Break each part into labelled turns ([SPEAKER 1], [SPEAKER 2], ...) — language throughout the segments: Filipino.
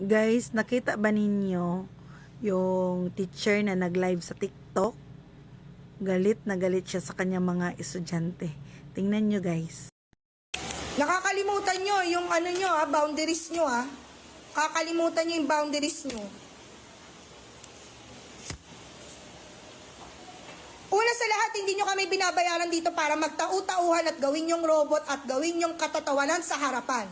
[SPEAKER 1] Guys, nakita ba ninyo yung teacher na nag-live sa TikTok? Galit na galit siya sa kanyang mga estudyante. Tingnan nyo guys.
[SPEAKER 2] Nakakalimutan nyo yung ano nyo ha, boundaries nyo ha. Kakalimutan nyo yung boundaries nyo. Una sa lahat, hindi nyo kami binabayaran dito para magtau-tauhan at gawin yung robot at gawin yung katatawanan sa harapan.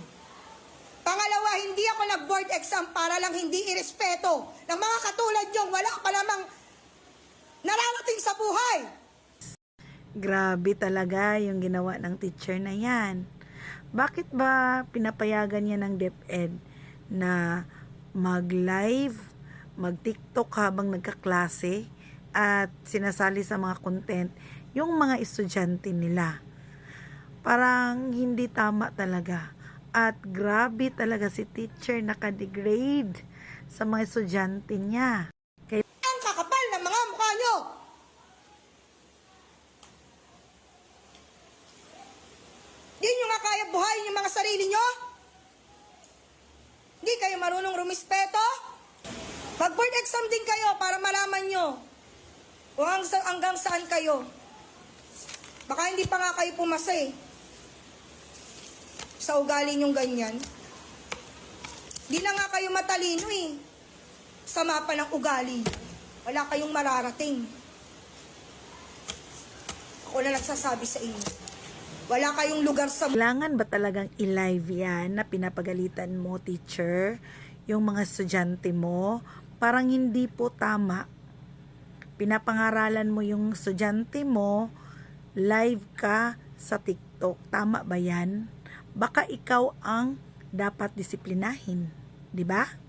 [SPEAKER 2] Pangalawa, hindi ako nag-board exam para lang hindi irespeto ng mga katulad nyo. Wala pa namang nararating sa buhay.
[SPEAKER 1] Grabe talaga yung ginawa ng teacher na yan. Bakit ba pinapayagan niya ng DepEd na mag-live, mag-TikTok habang nagkaklase at sinasali sa mga content yung mga estudyante nila? Parang hindi tama talaga. At grabe talaga si teacher nakadegrade sa mga estudyante niya.
[SPEAKER 2] Ang kakapal ng mga mukha nyo! Di nyo nga kaya buhayin yung mga sarili nyo? Hindi kayo marunong rumispeto? Mag-board exam din kayo para malaman nyo kung hanggang saan kayo. Baka hindi pa nga kayo pumasa eh. Sa ugali nyong ganyan. Di na nga kayo matalino eh. Sa mapa ng ugali. Wala kayong mararating. Ako na nagsasabi sa inyo. Wala kayong lugar sa
[SPEAKER 1] Kailangan ba talagang i-live yan na pinapagalitan mo, teacher, yung mga estudyante mo? Parang hindi po tama. Pinapangaralan mo yung estudyante mo, live ka sa TikTok. Tama ba yan? Baka ikaw ang dapat disiplinahin. Di ba?